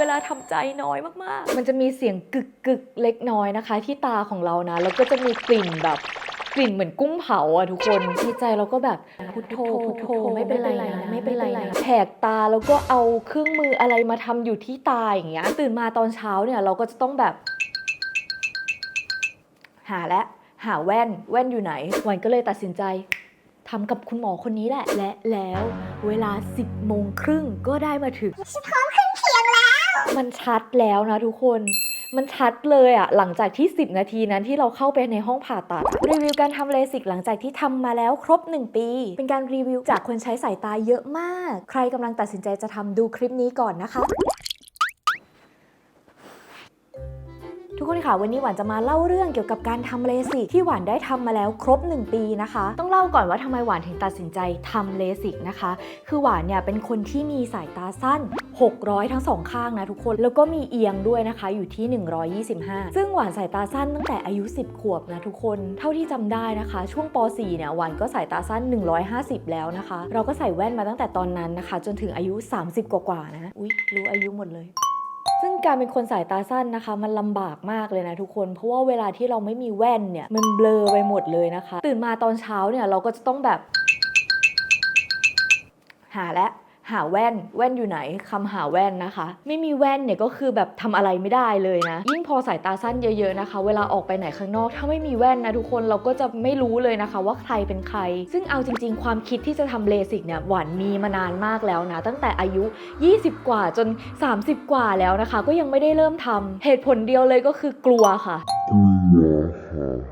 เวลาทำใจน้อยมากๆ มันจะมีเสียงกึกกึกๆเล็กน้อยนะคะ ที่ตาของเรานะ แล้วก็จะมีกลิ่นแบบกลิ่นเหมือนกุ้งเผาอะทุกคนในใจเราก็แบบพุทโธพุทโธไม่เป็นไรนะไม่เป็นไรนะแหกตาแล้วก็เอาเครื่องมืออะไรมาทำอยู่ที่ตาอย่างเงี้ยตื่นมาตอนเช้าเนี่ยเราก็จะต้องแบบ หาและหาแว่นแว่นอยู่ไหน วันก็เลยตัดสินใจทำกับคุณหมอคนนี้แหละ และแล้วเวลา 10โมงครึ่งก็ได้มาถึงมั มันชัดแล้วนะทุกคนมันชัดเลยอะหลังจากที่ 10 นาทีนั้นที่เราเข้าไปในห้องผ่าตัด รีวิวการทำเลสิกหลังจากที่ทำมาแล้วครบ 1 ปี เป็นการรีวิวจากคนใช้สายตาเยอะมาก ใครกำลังตัดสินใจจะทำดูคลิปนี้ก่อนนะคะ ทุกคนค่ะวันนี้หวานจะมาเล่าเรื่องเกี่ยวกับการทำเลสิกที่หวานได้ทำมาแล้วครบ 1 ปีนะคะ ต้องเล่าก่อนว่าทำไมหวานถึงตัดสินใจทำเลสิกนะคะ คือหวานเนี่ยเป็นคนที่มีสายตาสั้น 600 ทั้งสองข้างนะทุกคนแล้วก็มีเอียงด้วยนะคะอยู่ที่ 125 ซึ่งหวานสายตาสั้นตั้งแต่อายุ 10 ขวบนะทุกคนเท่าที่จำได้นะคะ ช่วงป .4 เนี่ยหวานก็สายตาสั้น 150 แล้วนะคะ เราก็ใส่แว่นมาตั้งแต่ตอนนั้นนะคะ จนถึงอายุ 30 กว่าๆนะอุ๊ยรู้อายุหมดเลย ซึ่งการเป็นคนสายตาสั้นนะคะ มันลำบากมากเลยนะทุกคน เพราะว่าเวลาที่เราไม่มีแว่นเนี่ยมันเบลอไปหมดเลยนะคะ ตื่นมาตอนเช้าเนี่ยเราก็จะต้องแบบ หาแล้ว หาแว่นแว่นอยู่ไหนคำหาแว่นนะคะ ไม่มีแว่นเนี่ยก็คือแบบทำอะไรไม่ได้เลยนะ ยิ่งพอสายตาสั้นเยอะๆนะคะ เวลาออกไปไหนข้างนอก ถ้าไม่มีแว่นนะทุกคนเราก็จะไม่รู้เลยนะคะ ว่าใครเป็นใคร ซึ่งเอาจริง ๆ ความคิดที่จะทำเลสิกเนี่ยหวานมีมานานมากแล้วนะ ตั้งแต่อายุ 20 กว่าจน 30 กว่าแล้วนะคะ ก็ยังไม่ได้เริ่มทำเหตุผลเดียวเลยก็คือกลัวค่ะ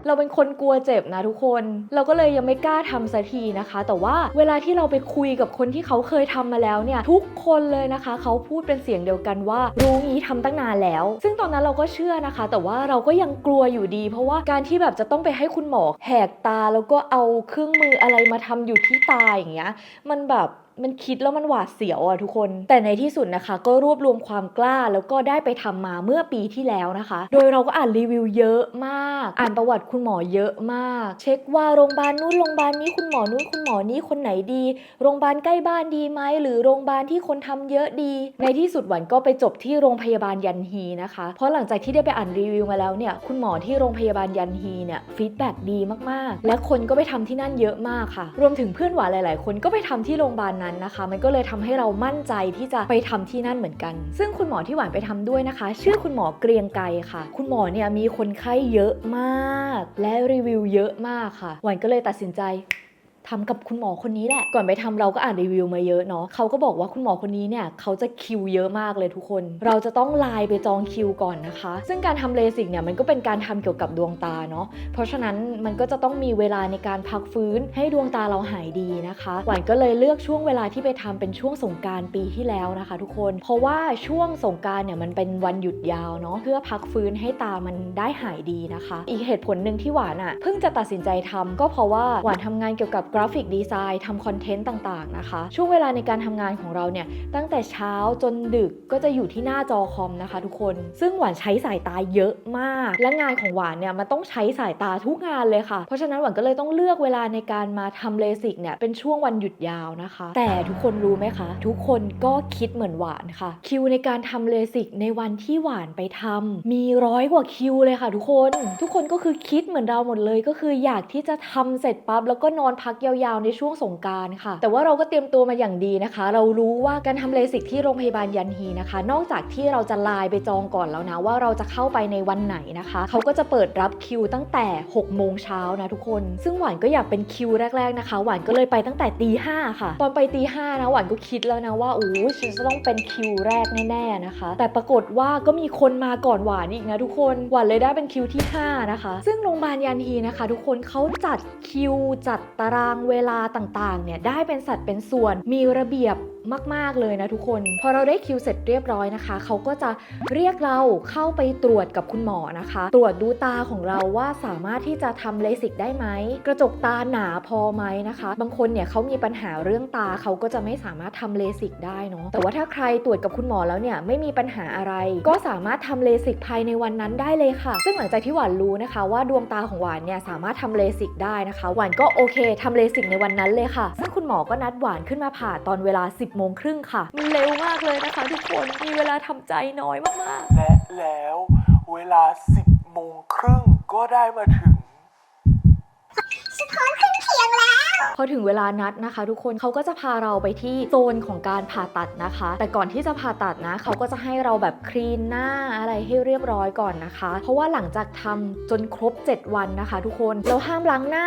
เราเป็นคนกลัวเจ็บนะทุกคน เราก็เลยยังไม่กล้าทำสักทีนะคะ แต่ว่าเวลาที่เราไปคุยกับคนที่เขาเคยทำมาแล้วเนี่ยทุกคนเลยนะคะ เขาพูดเป็นเสียงเดียวกันว่า รู้งี้ทำตั้งนานแล้ว ซึ่งตอนนั้นเราก็เชื่อนะคะ แต่ว่าเราก็ยังกลัวอยู่ดี เพราะว่าการที่แบบจะต้องไปให้คุณหมอแหกตาแล้วก็เอาเครื่องมืออะไรมาทำอยู่ที่ตาอย่างเงี้ยมันแบบ มันคิดแล้วมันหวาดเสียวอะทุกคน แต่ในที่สุดนะคะ ก็รวบรวมความกล้าแล้วก็ได้ไปทำมาเมื่อปีที่แล้วนะคะ โดยเราก็อ่านรีวิวเยอะมาก อ่านประวัติคุณหมอเยอะมาก เช็คว่าโรงพยาบาลนู้นโรงพยาบาลนี้คุณหมอนู้นคุณหมอนี้คนไหนดี โรงพยาบาลใกล้บ้านดีไหมหรือโรงพยาบาลที่คนทำเยอะดี ในที่สุดหวันก็ไปจบที่โรงพยาบาลยันฮีนะคะ เพราะหลังจากที่ได้ไปอ่านรีวิวมาแล้วเนี่ยคุณหมอที่โรงพยาบาลยันฮีเนี่ยฟีดแบ็ดีมากๆ และคนก็ไปทำที่นั่นเยอะมากค่ะ รวมถึงเพื่อนหวานหลาย ๆ คนก็ไปทำที่โรงพยาบาลนั้นนะคะ มันก็เลยทำให้เรามั่นใจที่จะไปทำที่นั่นเหมือนกัน ซึ่งคุณหมอที่หวานไปทำด้วยนะคะ ชื่อคุณหมอเกรียงไกรค่ะ คุณหมอเนี่ยมีคนไข้เยอะมาก และรีวิวเยอะมากค่ะ หวานก็เลยตัดสินใจ ทำกับคุณหมอคนนี้แหละ ก่อนไปทำเราก็อ่านรีวิวมาเยอะเนาะเขาก็บอกว่าคุณหมอคนนี้เนี่ยเขาจะคิวเยอะมากเลยทุกคน เราจะต้องไลน์ไปจองคิวก่อนนะคะ ซึ่งการทำเลสิกเนี่ยมันก็เป็นการทำเกี่ยวกับดวงตาเนาะเพราะฉะนั้นมันก็จะต้องมีเวลาในการพักฟื้นให้ดวงตาเราหายดีนะคะหวานก็เลยเลือกช่วงเวลาที่ไปทำเป็นช่วงสงการปีที่แล้วนะคะ ทุกคน เพราะว่าช่วงสงการเนี่ยมันเป็นวันหยุดยาวเนาะเพื่อพักฟื้นให้ตามันได้หายดีนะคะ อีกเหตุผลหนึ่งที่หวานอะ่ะเพิ่งจะตัดสินใจทำก็เพราะว่าหวานทำงานเกี่ยวกับราฟิกดีไซน์ทำคอนเทนต์ต่างๆนะคะ ช่วงเวลาในการทำงานของเราเนี่ย ตั้งแต่เช้าจนดึกก็จะอยู่ที่หน้าจอคอมนะคะทุกคน ซึ่งหวานใช้สายตาเยอะมาก และงานของหวานเนี่ยมันต้องใช้สายตาทุกงานเลยค่ะ เพราะฉะนั้นหวานก็เลยต้องเลือกเวลาในการมาทำเลสิกเนี่ยเป็นช่วงวันหยุดยาวนะคะ แต่ทุกคนรู้ไหมคะ ทุกคนก็คิดเหมือนหวานค่ะ คิวในการทำเลสิกในวันที่หวานไปทำมีร้อยกว่าคิวเลยค่ะ ทุกคน ทุกคนก็คือคิดเหมือนเราหมดเลยก็คืออยากที่จะทำเสร็จปั๊บแล้วก็นอนพักยยาวๆในช่วงสงการค่ะ แต่ว่าเราก็เตรียมตัวมาอย่างดีนะคะ เรารู้ว่าการทำเลสิกที่โรงพยาบาลยันฮีนะคะ นอกจากที่เราจะไลน์ไปจองก่อนแล้วนะว่าเราจะเข้าไปในวันไหนนะคะ เขาก็จะเปิดรับคิวตั้งแต่6โมงเช้านะทุกคน ซึ่งหวานก็อยากเป็นคิวแรก ๆนะคะ หวานก็เลยไปตั้งแต่ตีห้าค่ะ ตอนไปตีห้านะหวานก็คิดแล้วนะว่าโอ้ฉันจะต้องเป็นคิวแรกแน่ๆนะคะ แต่ปรากฏว่าก็มีคนมาก่อนหวานอีกนะทุกคน หวานเลยได้เป็นคิวที่ 5 นะคะ ซึ่งโรงพยาบาลยันฮีนะคะ ทุกคนเขาจัดคิวจัดตารางเวลาต่างๆ เนี่ยได้เป็นสัดเป็นส่วน มีระเบียบมาก ๆ เลยนะทุกคน พอเราได้คิวเสร็จเรียบร้อยนะคะ เขาก็จะเรียกเราเข้าไปตรวจกับคุณหมอนะคะ ตรวจดูตาของเราว่าสามารถที่จะทำเลสิกได้ไหม กระจกตาหนาพอไหมนะคะ บางคนเนี่ยเขามีปัญหาเรื่องตาเขาก็จะไม่สามารถทำเลสิกได้เนาะ แต่ว่าถ้าใครตรวจกับคุณหมอแล้วเนี่ยไม่มีปัญหาอะไร ก็สามารถทำเลสิกภายในวันนั้นได้เลยค่ะ ซึ่งหลังจากที่หวานรู้นะคะ ว่าดวงตาของหวานเนี่ยสามารถทำเลสิกได้นะคะ หวานก็โอเคทำเลสิกในวันนั้นเลยค่ะ ซึ่งคุณหมอก็นัดหวานขึ้นมาผ่าตอนเวลา 10โมงครึ่งค่ะมันเร็วมากเลยนะคะทุกคน มีเวลาทำใจน้อยมากๆและแล้วเวลา 10โมงครึ่งก็ได้มาถึงพอถึงเวลานัดนะคะ ทุกคนเขาก็จะพาเราไปที่โซนของการผ่าตัดนะคะ แต่ก่อนที่จะผ่าตัดนะเขาก็จะให้เราแบบคลีนหน้าอะไรให้เรียบร้อยก่อนนะคะ เพราะว่าหลังจากทำจนครบ 7 วันนะคะ ทุกคนเราห้ามล้างหน้า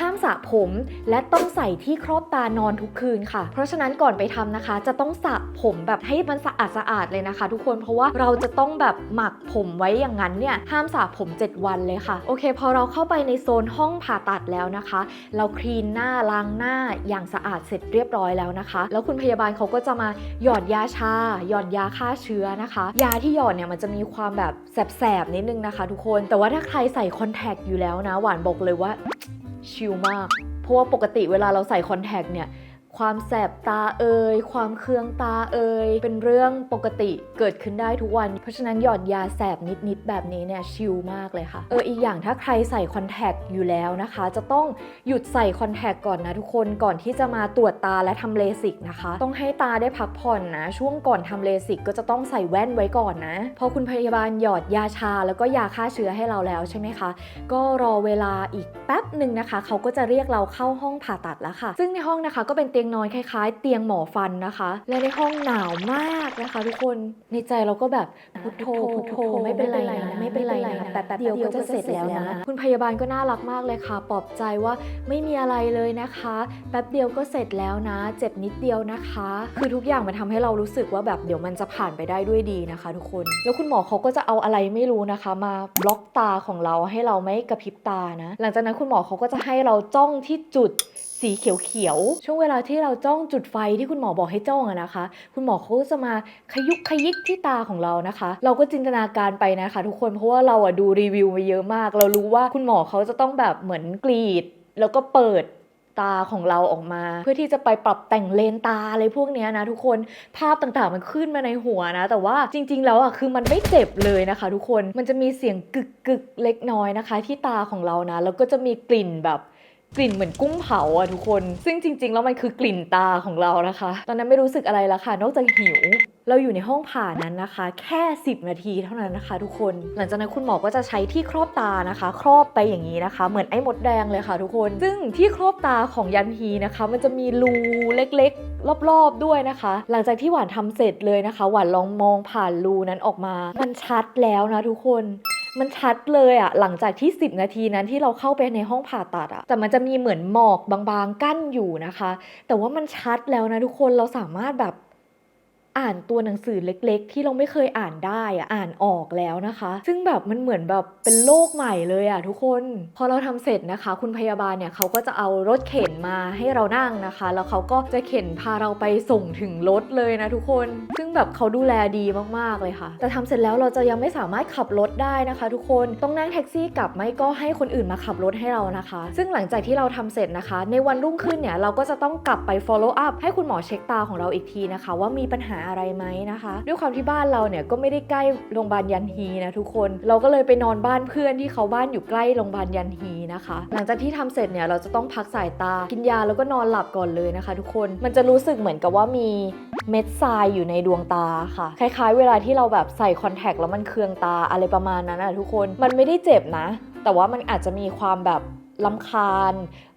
ห้ามสระผม และต้องใส่ที่ครอบตานอนทุกคืนค่ะ เพราะฉะนั้นก่อนไปทำนะคะ จะต้องสระผมแบบให้มันสะอาดสะอาดๆเลยนะคะ ทุกคนเพราะว่าเราจะต้องแบบหมักผมไว้อย่างนั้นเนี่ยห้ามสระผม 7 วันเลยค่ะโอเค พอเราเข้าไปในโซนห้องผ่าตัดแล้วนะคะ เราคลีนหน้าล้างหน้าอย่างสะอาดเสร็จเรียบร้อยแล้วนะคะ แล้วคุณพยาบาลเขาก็จะมาหยอดยาชา หยอดยาฆ่าเชื้อนะคะ ยาที่หยอดเนี่ยมันจะมีความแบบแสบๆนิดนึงนะคะ ทุกคนแต่ว่าถ้าใครใส่คอนแทคอยู่แล้วนะหวานบอกเลยว่า ชิลมาก เพราะว่าปกติเวลาเราใส่คอนแทคเนี่ย ความแสบตาเอ่ยความเคืองตาเอ่ยเป็นเรื่องปกติเกิดขึ้นได้ทุกวัน เพราะฉะนั้นหยอดยาแสบนิดๆแบบนี้เนี่ยชิลมากเลยค่ะ เอออีกอย่างถ้าใครใส่คอนแทคอยู่แล้วนะคะ จะต้องหยุดใส่คอนแทคก่อนนะทุกคนก่อนที่จะมาตรวจตาและทำเลสิกนะคะ ต้องให้ตาได้พักผ่อนนะ ช่วงก่อนทำเลสิกก็จะต้องใส่แว่นไว้ก่อนนะพอคุณพยาบาลหยอดยาชาแล้วก็ยาฆ่าเชื้อให้เราแล้วใช่ไหมคะ ก็รอเวลาอีกแป๊บหนึ่งนะคะ เขาก็จะเรียกเราเข้าห้องผ่าตัดแล้วค่ะ ซึ่งในห้องนะคะก็เป็นเตียงนอนคล้ายๆ เตียงหมอฟันนะคะ และในห้องหนาวมากนะคะ ทุกคนในใจเราก็แบบพุทโธพุทโธไม่เป็นไรนะไม่เป็นไรนะแป๊บๆเดียวก็จะเสร็จแล้วนะคุณพยาบาลก็น่ารักมากเลยค่ะปลอบใจว่าไม่มีอะไรเลยนะคะ แป๊บเดียวก็เสร็จแล้วนะ เจ็บนิดเดียวนะคะ คือทุกอย่างมันทำให้เรารู้สึกว่าแบบเดี๋ยวมันจะผ่านไปได้ด้วยดีนะคะ ทุกคน แล้วคุณหมอเขาก็จะเอาอะไรไม่รู้นะคะ มาบล็อกตาของเราให้เราไม่กระพริบตานะ หลังจากนั้นคุณหมอเขาก็จะให้เราจ้องที่จุดสีเขียวๆช่วงเวลาที่เราจ้องจุดไฟที่คุณหมอบอกให้จ้องอะนะคะ คุณหมอเขาจะมาขยุกขยิกที่ตาของเรานะคะ เราก็จินตนาการไปนะคะ ทุกคนเพราะว่าเราอะดูรีวิวมาเยอะมาก เรารู้ว่าคุณหมอเขาจะต้องแบบเหมือนกรีด แล้วก็เปิดตาของเราออกมา เพื่อที่จะไปปรับแต่งเลนตาอะไรพวกนี้นะทุกคนภาพต่างๆมันขึ้นมาในหัวนะ แต่ว่าจริง ๆ แล้วอะคือมันไม่เจ็บเลยนะคะ ทุกคนมันจะมีเสียงกึกกึกๆเล็กน้อยนะคะ ที่ตาของเรานะ แล้วก็จะมีกลิ่นแบบ กลิ่นเหมือนกุ้งเผาอะทุกคน ซึ่งจริง ๆ แล้วมันคือกลิ่นตาของเรานะคะ ตอนนั้นไม่รู้สึกอะไรแล้วค่ะ นอกจากหิว เราอยู่ในห้องผ่านั้นนะคะ แค่ 10 นาทีเท่านั้นนะคะ ทุกคน หลังจากนั้นคุณหมอก็จะใช้ที่ครอบตานะคะ ครอบไปอย่างนี้นะคะ เหมือนไอ้มดแดงเลยค่ะ ทุกคน ซึ่งที่ครอบตาของยันฮีนะคะ มันจะมีรูเล็กๆ รอบๆด้วยนะคะ หลังจากที่หวานทำเสร็จเลยนะคะ หวานลองมองผ่านรูนั้นออกมา มันชัดแล้วนะทุกคน มันชัดเลยอะหลังจากที่ 10 นาทีนั้นที่เราเข้าไปในห้องผ่าตัดอะแต่มันจะมีเหมือนหมอกบางๆกั้นอยู่นะคะ แต่ว่ามันชัดแล้วนะทุกคนเราสามารถแบบ อ่านตัวหนังสือเล็กๆ ที่เราไม่เคยอ่านได้อะอ่านออกแล้วนะคะ ซึ่งแบบมันเหมือนแบบเป็นโลกใหม่เลยอะทุกคน พอเราทำเสร็จนะคะ คุณพยาบาลเนี่ยเขาก็จะเอารถเข็นมาให้เรานั่งนะคะ แล้วเขาก็จะเข็นพาเราไปส่งถึงรถเลยนะทุกคน ซึ่งแบบเขาดูแลดีมากๆเลยค่ะ แต่ทำเสร็จแล้วเราจะยังไม่สามารถขับรถได้นะคะ ทุกคนต้องนั่งแท็กซี่กลับไม่ก็ให้คนอื่นมาขับรถให้เรานะคะ ซึ่งหลังจากที่เราทำเสร็จนะคะ ในวันรุ่งขึ้นเนี่ยเราก็จะต้องกลับไป follow up ให้คุณหมอเช็คตาของเราอีกทีนะคะ ว่ามีปัญหาอะไรไหมนะคะ ด้วยความที่บ้านเราเนี่ยก็ไม่ได้ใกล้โรงพยาบาลยันฮีนะทุกคน เราก็เลยไปนอนบ้านเพื่อนที่เขาบ้านอยู่ใกล้โรงพยาบาลยันฮีนะคะ หลังจากที่ทำเสร็จเนี่ยเราจะต้องพักสายตา กินยาแล้วก็นอนหลับก่อนเลยนะคะ ทุกคน มันจะรู้สึกเหมือนกับว่ามีเม็ดทรายอยู่ในดวงตาค่ะ คล้ายๆ เวลาที่เราแบบใส่คอนแทคแล้วมันเคืองตาอะไรประมาณนั้นนะทุกคน มันไม่ได้เจ็บนะ แต่ว่ามันอาจจะมีความแบบลำคาญ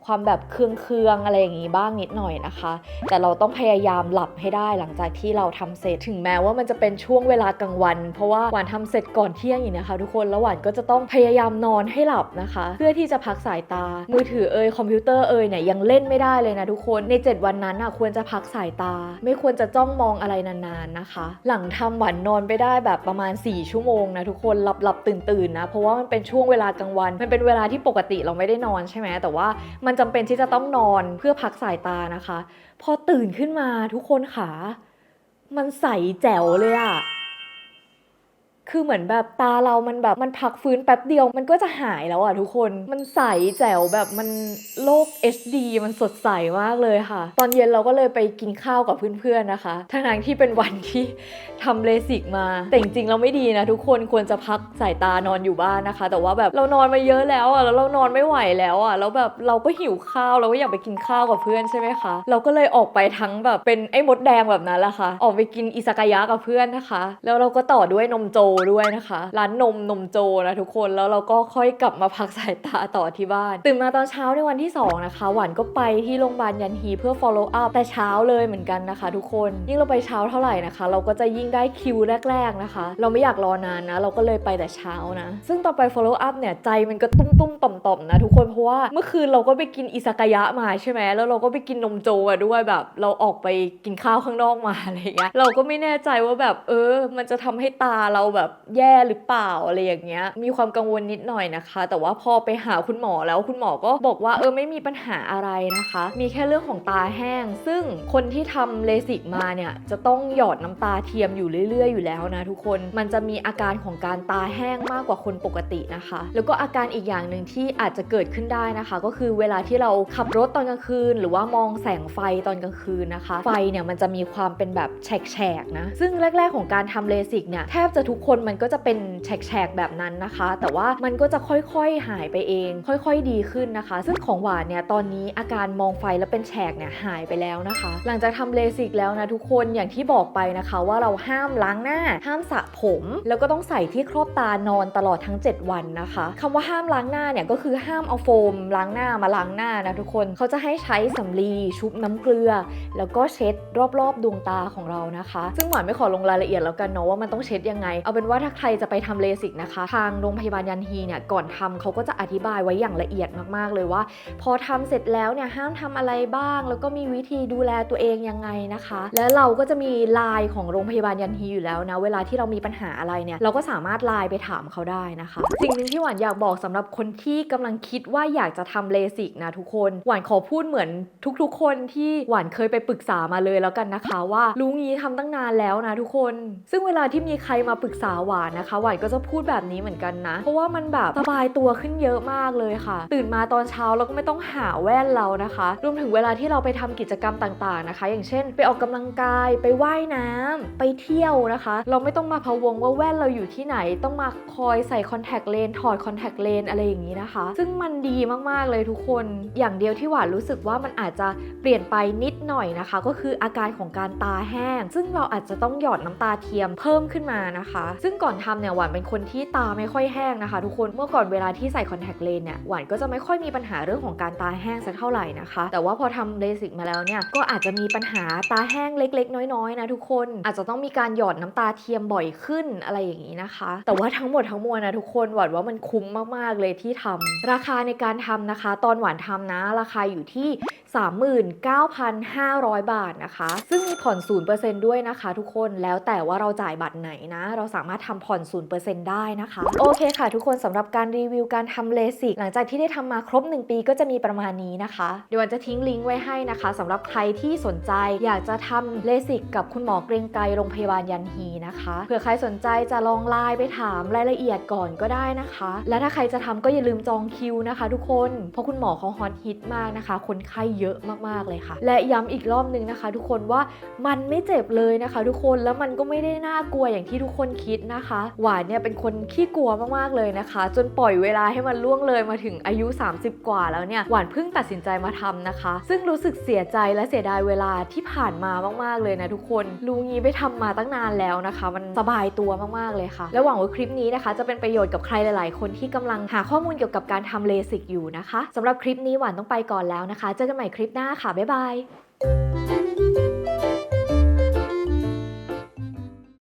ความแบบเคืองๆอะไรอย่างงี้บ้างนิดหน่อยนะคะ แต่เราต้องพยายามหลับให้ได้หลังจากที่เราทำเสร็จถึงแม้ว่ามันจะเป็นช่วงเวลากลางวัน เพราะว่าหวานทำเสร็จก่อนเที่ยงอีกนะคะ ทุกคนแล้วหวานก็จะต้องพยายามนอนให้หลับนะคะ เพื่อที่จะพักสายตา มือถือเอ่ยคอมพิวเตอร์เอ่ยเนี่ยยังเล่นไม่ได้เลยนะทุกคนใน 7 วันนั้นอะควรจะพักสายตา ไม่ควรจะจ้องมองอะไรนานๆนะคะ หลังทำหวานนอนไปได้แบบประมาณ 4 ชั่วโมงนะทุกคนหลับหลับตื่นตื่นนะเพราะว่ามันเป็นช่วงเวลากลางวัน มันเป็นเวลาที่ปกติเราไม่ได้นอนใช่ไหมแต่ว่ามันจำเป็นที่จะต้องนอนเพื่อพักสายตานะคะ พอตื่นขึ้นมาทุกคนขา มันใสแจ๋วเลยอะ คือเหมือนแบบตาเรามันแบบมันพักฟื้นแป๊บเดียว มันก็จะหายแล้วอะทุกคน มันใสแจ๋วแบบมันโลก HD มันสดใสมากเลยค่ะ ตอนเย็นเราก็เลยไปกินข้าวกับเพื่อนๆนะคะทั้งที่เป็นวันที่ทำเลสิกมา แต่จริงๆเราไม่ดีนะทุกคนควรจะพักสายตานอนอยู่บ้านนะคะ แต่ว่าแบบเรานอนมาเยอะแล้วอะแล้วเรานอนไม่ไหวแล้วอะแล้วแบบเราก็หิวข้าวเราก็อยากไปกินข้าวกับเพื่อนใช่ไหมคะเราก็เลยออกไปทั้งแบบเป็นไอ้มดแดงแบบนั้นแหละค่ะออกไปกินอิซากายะกับเพื่อนนะคะ แล้วเราก็ต่อด้วยนมโจด้วยนะคะ ร้านนมนมโจนะทุกคนแล้วเราก็ค่อยกลับมาพักสายตาต่อที่บ้าน ตื่นมาตอนเช้าในวันที่สองนะคะ หวานก็ไปที่โรงพยาบาลยันฮีเพื่อ follow up แต่เช้าเลยเหมือนกันนะคะ ทุกคนยิ่งเราไปเช้าเท่าไหร่นะคะ เราก็จะยิ่งได้คิวแรก ๆนะคะ เราไม่อยากรอนานนะ เราก็เลยไปแต่เช้านะ ซึ่งต่อไป follow up เนี่ยใจมันก็ตุ้มตุ้มๆต่อมต่อมๆนะทุกคนเพราะว่าเมื่อคืนเราก็ไปกินอิซากายะมาใช่ไหมแล้วเราก็ไปกินนมโจอะด้วยแบบ เราออกไปกินข้าวข้างนอกมาอะไรเงี้ยเราก็ไม่แน่ใจว่าแบบเออ มันจะทำให้ตาเราแบบแย่หรือเปล่าอะไรอย่างเงี้ย มีความกังวลนิดหน่อยนะคะ แต่ว่าพอไปหาคุณหมอแล้วคุณหมอก็บอกว่าเออไม่มีปัญหาอะไรนะคะ มีแค่เรื่องของตาแห้ง ซึ่งคนที่ทำเลสิกมาเนี่ยจะต้องหยอดน้ำตาเทียมอยู่เรื่อยๆ อยู่แล้วนะทุกคน มันจะมีอาการของการตาแห้งมากกว่าคนปกตินะคะ แล้วก็อาการอีกอย่างหนึ่งที่อาจจะเกิดขึ้นได้นะคะ ก็คือเวลาที่เราขับรถตอนกลางคืน หรือว่ามองแสงไฟตอนกลางคืนนะคะ ไฟเนี่ยมันจะมีความเป็นแบบแฉกๆนะ ซึ่งแรก ๆของการทำเลสิกเนี่ยแทบจะทุกคนมันก็จะเป็นแฉกๆแบบนั้นนะคะ แต่ว่ามันก็จะค่อยๆหายไปเอง ค่อยๆดีขึ้นนะคะ ซึ่งของหวานเนี่ยตอนนี้อาการมองไฟแล้วเป็นแฉกเนี่ยหายไปแล้วนะคะ หลังจากทำเลสิกแล้วนะทุกคนอย่างที่บอกไปนะคะ ว่าเราห้ามล้างหน้า ห้ามสระผม แล้วก็ต้องใส่ที่ครอบตานอนตลอดทั้ง 7 วันนะคะคำว่าห้ามล้างหน้าเนี่ยก็คือห้ามเอาโฟม ล้างหน้ามาล้างหน้านะทุกคนเขาจะให้ใช้สำลีชุบน้ำเกลือ แล้วก็เช็ดรอบๆดวงตาของเรานะคะ ซึ่งหวานไม่ขอลงรายละเอียดแล้วกันเนาะว่ามันต้องเช็ดยังไงเอาเป็นว่าถ้าใครจะไปทำเลสิกนะคะ ทางโรงพยาบาลยันฮีเนี่ยก่อนทำเขาก็จะอธิบายไว้อย่างละเอียดมากๆเลยว่า พอทำเสร็จแล้วเนี่ยห้ามทำอะไรบ้าง แล้วก็มีวิธีดูแลตัวเองยังไงนะคะ และเราก็จะมีไลน์ของโรงพยาบาลยันฮีอยู่แล้วนะเวลาที่เรามีปัญหาอะไรเนี่ยเราก็สามารถไลน์ไปถามเขาได้นะคะ สิ่งหนึ่งที่หวานอยากบอกสำหรับคนที่กำลังคิดว่าอยากจะทำเลสิกนะทุกคน หวานขอพูดเหมือนทุกๆ คนที่หวานเคยไปปรึกษามาเลยแล้วกันนะคะ ว่ารู้งี้ทำตั้งนานแล้วนะทุกคน ซึ่งเวลาที่มีใครมาปรึกษาหวานนะคะ หวานก็จะพูดแบบนี้เหมือนกันนะ เพราะว่ามันแบบสบายตัวขึ้นเยอะมากเลยค่ะ ตื่นมาตอนเช้าเราก็ไม่ต้องหาแว่นเรานะคะ รวมถึงเวลาที่เราไปทำกิจกรรมต่างๆนะคะ อย่างเช่น ไปออกกำลังกาย ไปว่ายน้ำไปเที่ยวนะคะ เราไม่ต้องมาพะวงว่าแว่นเราอยู่ที่ไหน ต้องมาคอยใส่คอนแทคเลนส์ ถอดคอนแทคเลนส์อะไรอย่างนี้นะคะ ซึ่งมันดีมากๆเลยทุกคน อย่างเดียวที่หวานรู้สึกว่ามันอาจจะเปลี่ยนไปนิดหน่อยนะคะ ก็คืออาการของการตาแห้ง ซึ่งเราอาจจะต้องหยอดน้ำตาเทียมเพิ่มขึ้นมานะคะซึ่งก่อนทำเนี่ยหวานเป็นคนที่ตาไม่ค่อยแห้งนะคะ ทุกคนเมื่อก่อนเวลาที่ใส่คอนแทคเลนส์เนี่ยหวานก็จะไม่ค่อยมีปัญหาเรื่องของการตาแห้งสักเท่าไหร่นะคะ แต่ว่าพอทำเลสิกมาแล้วเนี่ยก็อาจจะมีปัญหาตาแห้งเล็ก ๆ น้อยๆนะทุกคนอาจจะต้องมีการหยอดน้ำตาเทียมบ่อยขึ้นอะไรอย่างนี้นะคะ แต่ว่าทั้งหมดทั้งมวลนะทุกคนหวานว่ามันคุ้มมากๆเลยที่ทำราคาในการทำนะคะ ตอนหวานทำนะ ราคาอยู่ที่ 39,500 บาทนะคะ ซึ่งมีผ่อน0%ด้วยนะคะ ทุกคนแล้วแต่ว่าเราจ่ายบัตรไหนนะ เราสามารถทำผ่อน0%ได้นะคะ โอเคค่ะ ทุกคนสำหรับการรีวิวการทำเลสิกหลังจากที่ได้ทำมาครบ 1 ปีก็จะมีประมาณนี้นะคะเดี๋ยวจะทิ้งลิงก์ไว้ให้นะคะสำหรับใครที่สนใจอยากจะทำเลสิกกับคุณหมอเกรงไกรโรงพยาบาลยันฮีนะคะเผื่อใครสนใจจะลองไลน์ไปถามรายละเอียดก่อนก็ได้นะคะ และถ้าใครจะทำก็อย่าลืมจองคิวนะคะ ทุกคนเพราะคุณหมอเขาฮอตฮิตมากนะคะ คนไข้เยอะมากๆเลยค่ะ และย้ำอีกรอบนึงนะคะ ทุกคนว่ามันไม่เจ็บเลยนะคะ ทุกคนแล้วมันก็ไม่ได้น่ากลัวอย่างที่ทุกคนคิดนะคะ หวานเนี่ยเป็นคนขี้กลัวมากๆเลยนะคะ จนปล่อยเวลาให้มันล่วงเลยมาถึงอายุ 30 กว่าแล้วเนี่ยหวานเพิ่งตัดสินใจมาทำนะคะ ซึ่งรู้สึกเสียใจและเสียดายเวลาที่ผ่านมามากๆเลยนะทุกคนรู้งี้ไปทำมาตั้งนานแล้วนะคะ มันสบายตัวมากๆเลยค่ะ และหวังว่าคลิปนี้นะคะ จะเป็นประโยชน์กับใครหลายๆ คนที่กำลังหาข้อมูลเกี่ยวกับการทำเลสิกอยู่นะคะสำหรับคลิปนี้หวานต้องไปก่อนแล้วนะคะ เจอกันใหม่คลิปหน้าค่ะบ๊ายบาย